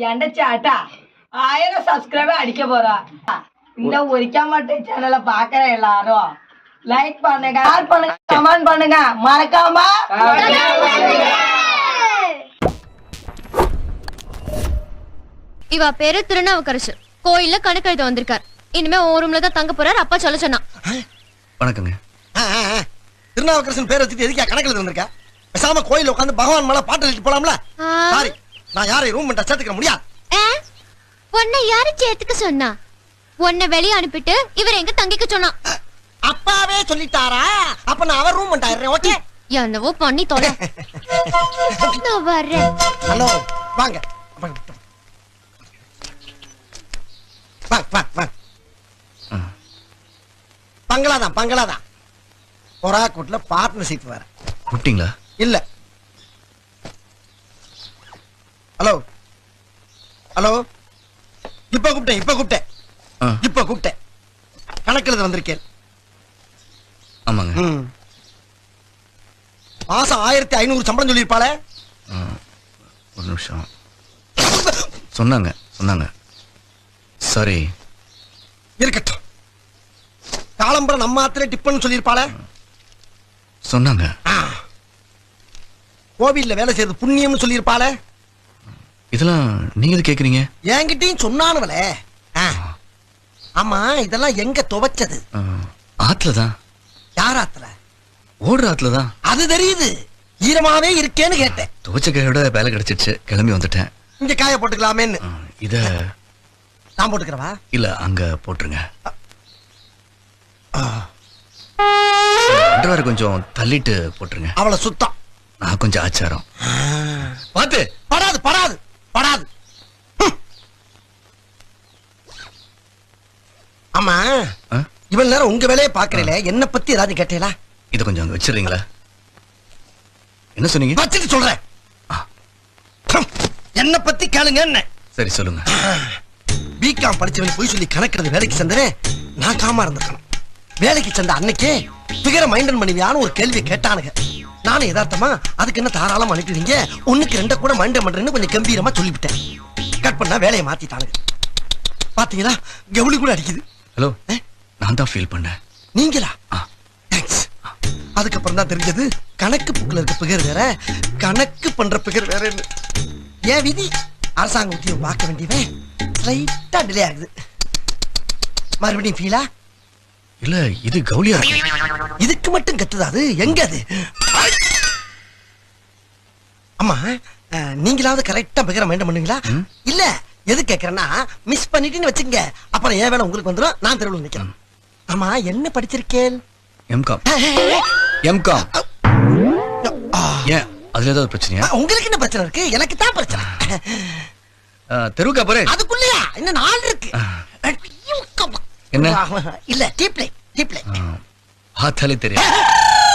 என்ட சேட்டா ஆயிரம் சப்ஸ்கிரைபர் அடிக்க போறா இந்த ஒரிக்கா மாட்டேன் சேனலை பாக்குற எல்லாரும் லைக் பண்ணுங்க ஷேர் பண்ணுங்க கமெண்ட் பண்ணுங்க மறக்காம இவ பேரு திருநாவுக்கரசு கோயில்ல கணக்கு எழுத வந்திருக்கார் இனிமே ஒரு ரூம்ல தான் தங்க போறார் அப்பா சொல்ல சொன்னா வணக்கங்க. திருநாவுக்கரசன் பேர் வச்சுட்டு எதுக்கா கணக்கில் வந்திருக்கா பேசாம கோயில்ல உட்காந்து பகவான் மேல பாட்டு எழுதிட்டு போலாம்ல. சாரி நான் யாரையும் ரூம் பண்ண சேர்த்துக்க முடியாது? உன்னை யாரு சேர்த்துக்க சொன்னா? உன்னை வெளிய அனுப்பிட்டு இவர் எங்க தங்கிக்க சொன்னா? அப்பாவே சொல்லிட்டாரா? அப்ப நான் அவர் ரூம் பண்ணிட்டாரு ஓகே என்னவோ பண்ணி தொலை. நான் வர்றேன். ஹலோ வாங்க. வாங்க வாங்க வாங்க. பங்களாதான் பங்களாதான் பொறா கூட்டுல பார்ட்னர்ஷிப் வேற. கூப்பிட்டீங்களா? இல்ல. ஹலோ. ஹலோ. இப்ப கூப்பிட்டேன் இப்ப கூப்பிட்டேன். இப்ப கூப்பிட்டேன். கணக்கில் வந்திருக்கேன். ஆமாங்க. மாசம் ஆயிரத்தி ஐநூறு சம்பளம் சொல்லியிருப்பாளே. ஒரு நிமிஷம். சொன்னாங்க சொன்னாங்க. சாரி இருக்கட்டும். காலம்பரம் நம்ம ஆத்திர டிப்பன் சொல்லியிருப்பாளே. சொன்னாங்க. கோவில்ல வேலை செய்யறது புண்ணியம்னு சொல்லியிருப்பாளே. இதெல்லாம் நீங்க எது கேக்குறீங்க? என்கிட்டயும் சொன்னானுவலே. ஆமா இதெல்லாம் எங்க துவைச்சது? ஆ, ஆத்துல தான் யார் ஆத்துல? ஓடுற ஆத்துல தான் அது தெரியுது. ஈரமாவே இருக்கேன்னு கேட்டேன். துவச்ச கையோட வேலை கிடைச்சிருச்சு கிளம்பி வந்துட்டேன். இங்க காய போட்டுக்கலாமேன்னு. இத நான் போட்டுக்கிறவா? இல்ல அங்க போட்டுருங்க. அண்டர்வேர் கொஞ்சம் தள்ளிட்டு போட்டுருங்க. அவளை சுத்தம். நான் கொஞ்சம் ஆச்சாரம். பார்த்து படாது படாது. ஆமா. இவ்வளவு நேரம் உங்க வேலையை பாக்குறீல என்ன பத்தி ஏதாவது கேட்டீங்களா? இத கொஞ்சம் அங்க என்ன சொன்னீங்க? வச்சுட்டு சொல்றேன். என்ன பத்தி கேளுங்க என்ன. சரி சொல்லுங்க. பிகாம் படிச்சவன் போய் சொல்லி கணக்கிறது வேலைக்கு சேர்ந்தவன் நான் காமா இருந்திருக்கணும். வேலைக்கு சேர்ந்த அன்னைக்கே பிகர மைண்டன் பண்ணுவியான்னு ஒரு கேள்வி கேட்டானுங்க. நானும் யதார்த்தமா அதுக்கு என்ன தாராளமா அனுப்பிடுவீங்க? ஒண்ணுக்கு ரெண்ட கூட மைண்டன் பண்றேன்னு கொஞ்சம் கம்பீரமா சொல்லிவிட்டேன். கட் பண்ணா வேலையை மாத்திட்டானுங்க. பாத்தீங்களா? கவுளி கூட அடிக்குது. ஹலோ ஏ? நான் தான் ஃபீல் பண்ணேன். நீங்களா. தேங்க்ஸ் அதுக்கப்புறம் தான் தெரிஞ்சது கணக்கு புக்கில் இருக்க பிகர் வேற கணக்கு பண்ற பிகர் வேற ஏன் விதி? அரசாங்க உத்தியோகம் பார்க்க வேண்டியவன் லைட்டா டிலே ஆகுது. மறுபடியும் ஃபீலா இல்ல இது கவுலியா இதுக்கு மட்டும் கத்துதா அது? எங்க அது? அம்மா நீங்களாவது கரெக்டா பிகர மைண்டம் பண்ணுவீங்களா? ம். இல்ல எது கேக்குறேன்னா மிஸ் பண்ணிட்டீங்கன்னு வச்சுங்க அப்புறம் ஏன் வேலை உங்களுக்கு வந்துடும் நான் தெருவில் நிக்கிறேன். ஆமா என்ன படிச்சிருக்கேன் எம்காம் எம்காம் ஏன்? அதுல ஏதாவது பிரச்சனையா? உங்களுக்கு என்ன பிரச்சனை இருக்கு? எனக்கு தான் பிரச்சனை. தெருவுக்கா போறே அதுக்குள்ளயா? இன்னும் நாள் இருக்கு. என்ன? இல்ல டீப்லை டீப்லை பார்த்தாலே தெரியும்.